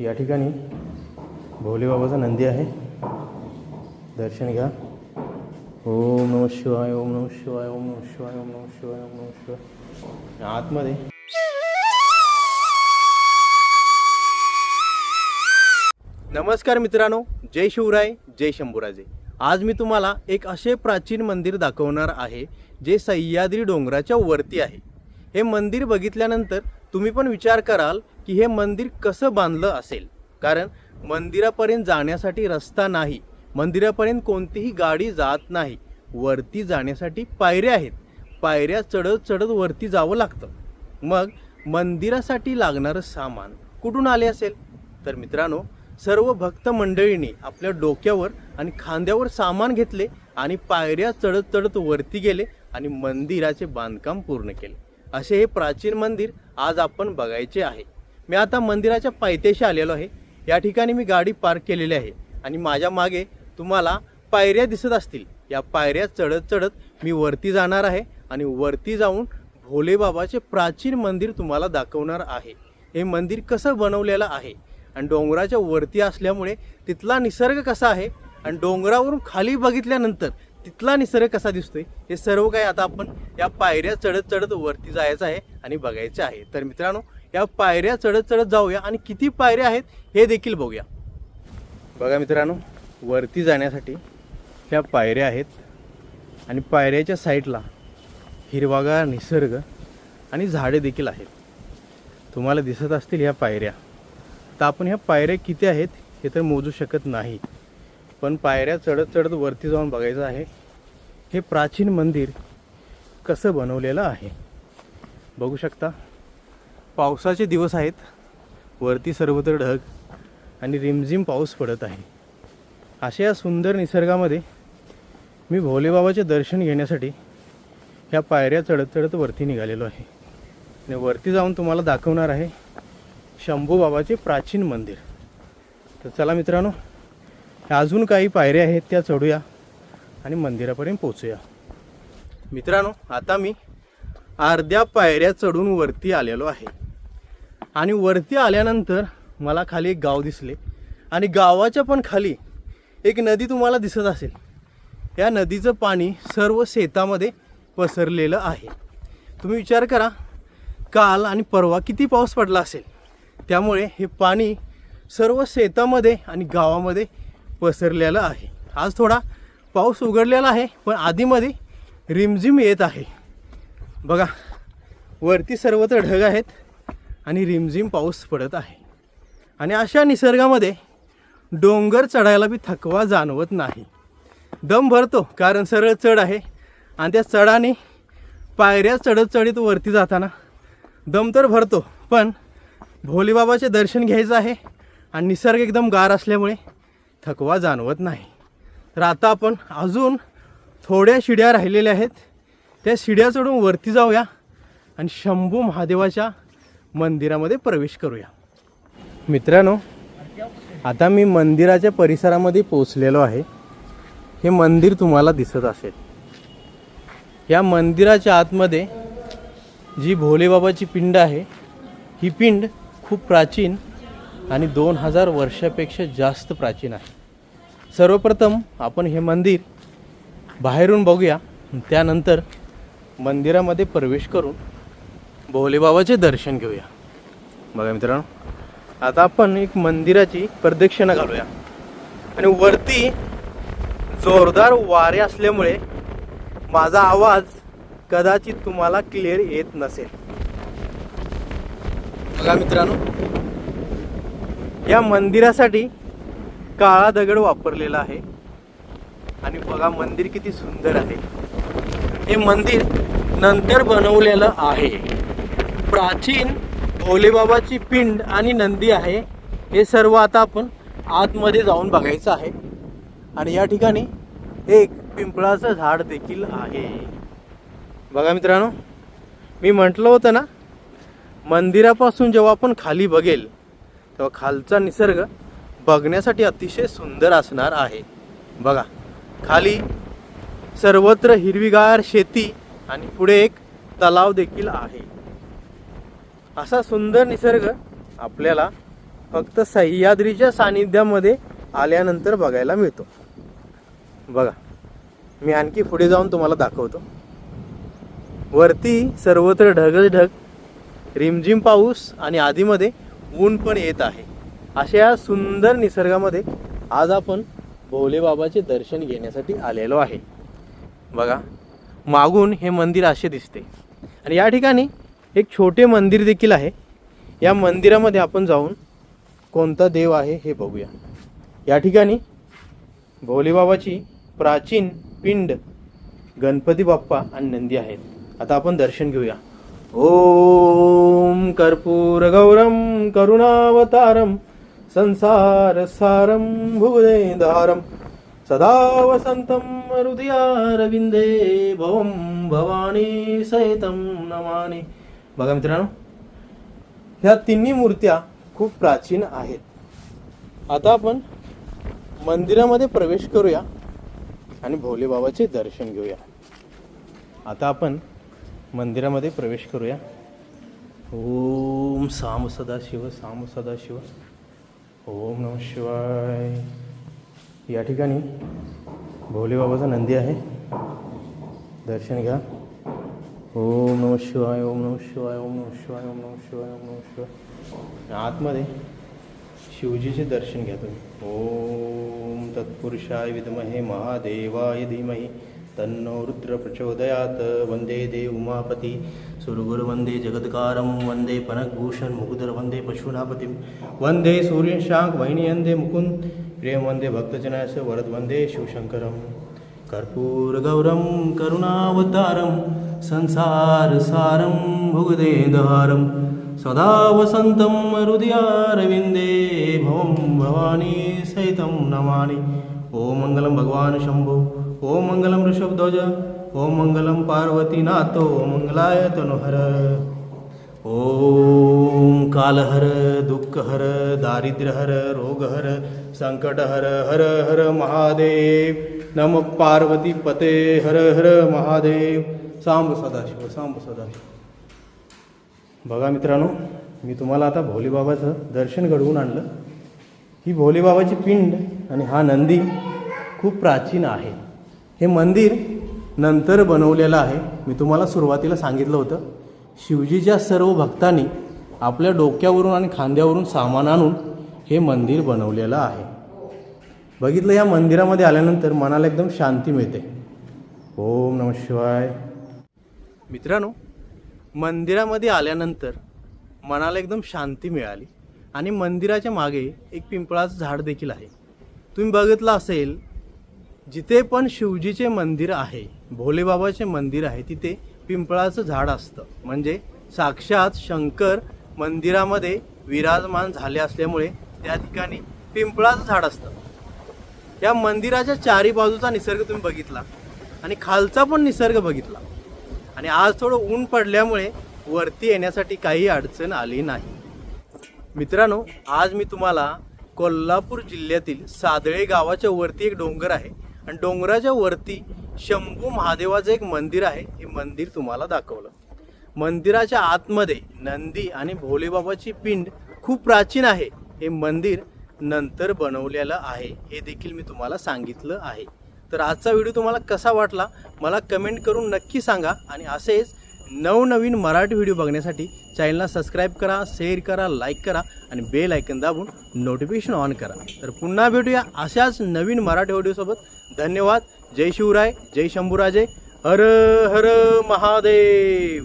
या ठिकाणी भोलेबाबाचा नंदी आहे. दर्शन घ्या. ओम नम शिवाय ओम नम शिवाय ओम नम शिवाय ओम नम शिवाय ओम नम शिवाय. आतमध्ये नमस्कार मित्रांनो जय शिवराय जय शंभूराजे. आज मी तुम्हाला एक असे प्राचीन मंदिर दाखवणार आहे जे सह्याद्री डोंगराच्या वरती आहे. हे मंदिर बघितल्यानंतर तुम्ही पण विचार कराल की हे मंदिर कसं बांधलं असेल? कारण मंदिरापर्यंत जाण्यासाठी रस्ता नाही. मंदिरापर्यंत कोणतीही गाडी जात नाही. वरती जाण्यासाठी पायऱ्या आहेत. पायऱ्या चढत चढत वरती जावं लागतं. मग मंदिरासाठी लागणारं सामान कुठून आले असेल? तर मित्रांनो सर्व भक्त मंडळींनी आपल्या डोक्यावर आणि खांद्यावर सामान घेतले आणि पायऱ्या चढत चढत वरती गेले आणि मंदिराचे बांधकाम पूर्ण केले. असे हे प्राचीन मंदिर आज आपण बघायचे आहे. मी आता मंदिराच्या पायथ्याशी आलेलो आहे. या ठिकाणी मी गाडी पार्क केलेली आहे. आणि माझ्या मागे तुम्हाला पायऱ्या दिसत असतील. या पायऱ्या चढत चढत मी वरती जाणार आहे आणि वरती जाऊन भोलेबाबाचे प्राचीन मंदिर तुम्हाला दाखवणार आहे. हे मंदिर कसं बनवलेलं आहे? आणि डोंगराच्या वरती असल्यामुळे तिथला निसर्ग कसा आहे? आणि डोंगरावरून खाली बघितल्यानंतर तिथला निसर्ग कसा दिसतोय? हे सर्व काही आता आपण या पायऱ्या चढत चढत वरती जायचं आहे आणि बघायचं आहे. तर मित्रांनो या पायऱ्या चढत चढत जाऊया आणि किती पायऱ्या आहेत हे देखील बघूया. बघा मित्रांनो वरती जाण्यासाठी ह्या पायऱ्या आहेत. आणि पायऱ्याच्या साईडला हिरवागार निसर्ग आणि झाडे देखील आहेत. तुम्हाला दिसत असतील ह्या पायऱ्या. तर आपण ह्या पायऱ्या किती आहेत हे तर मोजू शकत नाही. पण पायऱ्या चढत चढत वरती जाऊन बघायचं आहे. हे प्राचीन मंदिर कसं बनवलेलं आहे. बघू शकता. पावसाचे दिवस आहेत. वरती सर्वत्र ढग आणि रिमझिम पाऊस पडत आहे. अशा या सुंदर निसर्गामध्ये मी भोलेबाबाचे दर्शन घेण्यासाठी ह्या पायऱ्या चढत चढत वरती निघालेलो आहे. आणि वरती जाऊन तुम्हाला दाखवणार आहे शंभू बाबाचे प्राचीन मंदिर. तर चला मित्रांनो अजून काही पायऱ्या आहेत त्या चढूया आणि मंदिरापर्यंत पोचूया मित्रांनो आता मी अर्ध्या पायऱ्या चढून वरती आलेलो आहे. आणि वरती आल्यानंतर मला खाली एक गाव दिसले. आणि गावाच्या पण खाली एक नदी तुम्हाला दिसत असेल. या नदीचं पाणी सर्व शेतामध्ये पसरलेलं आहे. तुम्ही विचार करा काल आणि परवा किती पाऊस पडला असेल? त्यामुळे हे पाणी सर्व शेतामध्ये आणि गावामध्ये पसरलेलं आहे. आज थोडा पाऊस उघडलेला आहे पण आधीमध्ये रिमझिम येत आहे. बघा वरती सर्वत्र ढग आहेत. आणि रिमझिम पाऊस पडत आहे. आणि अशा निसर्गामध्ये डोंगर चढायला बी थकवा जाणवत नाही. दम भरतो कारण सरळ चढ आहे. आणि त्या चढाने पायऱ्या चढत चढीत वरती जाताना दम तर भरतो पण भोलेबाबाचे दर्शन घ्यायचं आहे आणि निसर्ग एकदम गार असल्यामुळे थकवा जाणवत नाही. तर आता आपण अजून थोड्या शिड्या राहिलेल्या आहेत. त्या शिड्या चढून वरती जाऊया आणि शंभू महादेवाच्या मंदिरामध्ये प्रवेश करूया. मित्रांनो आता मी मंदिराच्या परिसरामध्ये पोचलेलो आहे. हे मंदिर तुम्हाला दिसत असेल. या मंदिराच्या आतमध्ये जी भोलेबाबाची पिंड आहे ही पिंड खूप प्राचीन आणि दोन हजार वर्षापेक्षा जास्त प्राचीन आहे. सर्वप्रथम आपण हे मंदिर बाहेरून बघूया. त्यानंतर मंदिरामध्ये प्रवेश करून भोलेबाबाचे दर्शन घेऊया. बघा मित्रांनो आता आपण एक मंदिराची प्रदक्षिणा घालूया. आणि वरती जोरदार वारे असल्यामुळे माझा आवाज कदाचित तुम्हाला क्लिअर येत नसेल. बघा मित्रांनो या मंदिरासाठी काळा दगड वापरलेला आहे. आणि बघा मंदिर किती सुंदर आहे. हे मंदिर नंतर बनवलेलं आहे. प्राचीन भोलेबाबाची पिंड आणि नंदी आहे हे सर्व आता आपण आतमध्ये जाऊन बघायचं आहे. आणि या ठिकाणी एक पिंपळाचं झाड देखील आहे. बघा मित्रांनो मी म्हटलं होतं ना मंदिरापासून जेव्हा आपण खाली बघेल तेव्हा खालचा निसर्ग बघण्यासाठी अतिशय सुंदर असणार आहे. बघा खाली सर्वत्र हिरवीगार शेती आणि पुढे एक तलाव देखील आहे. असा सुंदर निसर्ग आपल्याला फक्त सह्याद्रीच्या सानिध्यामध्ये आल्यानंतर बघायला मिळतो. बघा मी आणखी पुढे जाऊन तुम्हाला दाखवतो. वरती सर्वत्र ढगच ढग रिमझिम पाऊस आणि आधीमध्ये ऊन पण येत आहे. अशा या सुंदर निसर्गामध्ये आज आपण भोलेबाबाचे दर्शन घेण्यासाठी आलेलो आहे. बघा मागून हे मंदिर असे दिसते. आणि या ठिकाणी एक छोटे मंदिर देखील आहे. या मंदिरामध्ये आपण जाऊन कोणता देव आहे हे बघूया. या ठिकाणी भोलेबाबाची प्राचीन पिंड गणपती बाप्पा आणि नंदी आहेत. आता आपण दर्शन घेऊया. ओम कर्पूर गौरम करुणावतारम संसार सारम भुवनेधारम सदा वसंतम हृदयारविंदे भवम भवानी सहितम नमाने बघा मित्रांनो ह्या तिन्ही मूर्त्या खूप प्राचीन आहेत. आता आपण मंदिरामध्ये प्रवेश करूया आणि भोलेबाबाचे दर्शन घेऊया. आता आपण मंदिरामध्ये प्रवेश करूया. ओम साम सदाशिव साम सदाशिव ओम नम शिवाय. या ठिकाणी भोलेबाबाचा नंदी आहे. दर्शन घ्या. ओम नम शिवाय ओम नम शिवाय ओम नम शिवाय ओम नम शिवाय ओम नम शिवाय. आतमध्ये शिवजीचे दर्शन घ्या तुम्ही. ओम तत्पुरुषाय विद्महे महादेवाय धीमहि. तन्नो रुद्र प्रचोदयात वंदे देव उमापती सुरगुरु वंदे जगत्कारं वंदे पनकभूषण मुकुदर वंदे पशुनापतिं. वंदे सूर्यशांक वहिनीयंदे मुकुन्द. प्रेम वंदे भक्तजनास वरद. वंदे शिवशङ्करं कर्पूरगौरं करुणावतारं संसारसारं भुगदेधारं सदा वसन्तं हृदयारविन्दे भवं भवानी सहितं नमामि. ॐ मङ्गलं भगवान् शम्भो ॐ मङ्गलं ऋषभध्वज ॐ मङ्गलं पार्वतीनाथो मङ्गलाय तनुहर. ॐ कालहर दुःखहर दारिद्र्यहर रोगहर संकटहर हर हर महादेव. नम पार्वती पते हर हर महादेव. सांब सदाशिव सांब सदाशिव. बघा मित्रांनो मी तुम्हाला आता भोलेबाबाचं दर्शन घडवून आणलं. ही भोलेबाबाची पिंड आणि हा नंदी खूप प्राचीन आहे. हे मंदिर नंतर बनवलेलं आहे. मी तुम्हाला सुरुवातीला सांगितलं होतं शिवजीच्या सर्व भक्तांनी आपल्या डोक्यावरून आणि खांद्यावरून सामान आणून हे मंदिर बनवलेलं आहे. बघितलं या मंदिरामध्ये आल्यानंतर मनाला एकदम शांती मिळते. ओम नम शिवाय. मित्रांनो मंदिरामध्ये आल्यानंतर मनाला एकदम शांती मिळाली आणि मंदिराच्या मागे एक पिंपळाचं झाड देखील आहे. तुम्ही बघितलं असेल जिथे पण शिवजीचे मंदिर आहे भोलेबाबाचे मंदिर आहे तिथे पिंपळाचं झाड असतं. म्हणजे साक्षात शंकर मंदिरामध्ये विराजमान झाले असल्यामुळे त्या ठिकाणी पिंपळाचं झाड असतं. या मंदिराच्या चारी बाजूचा निसर्ग तुम्ही बघितला आणि खालचा पण निसर्ग बघितला. आणि आज थोडं ऊन पडल्यामुळे वरती येण्यासाठी काही अडचण आली नाही. मित्रांनो आज मी तुम्हाला कोल्हापूर जिल्ह्यातील सादळे गावाच्या वरती एक डोंगर आहे. आणि डोंगराच्या वरती शंभू महादेवाचं एक मंदिर आहे. हे मंदिर तुम्हाला दाखवलं. मंदिराच्या आतमध्ये नंदी आणि भोलेबाबाची पिंड खूप प्राचीन आहे. हे मंदिर नंतर बनवलेलं आहे. हे देखील मी तुम्हाला सांगितलं आहे. तर आजचा व्हिडिओ तुम्हाला कसा वाटला मला कमेंट करून नक्की सांगा. आणि असेच नवनवीन मराठी व्हिडिओ बघण्यासाठी चॅनलला सबस्क्राईब करा शेअर करा लाईक करा आणि बेल ऐकन दाबून नोटिफिकेशन ऑन करा. तर पुन्हा भेटूया अशाच नवीन मराठी व्हिडिओसोबत धन्यवाद. जय शिवराय जय शंभूराजे. हर हर महादेव.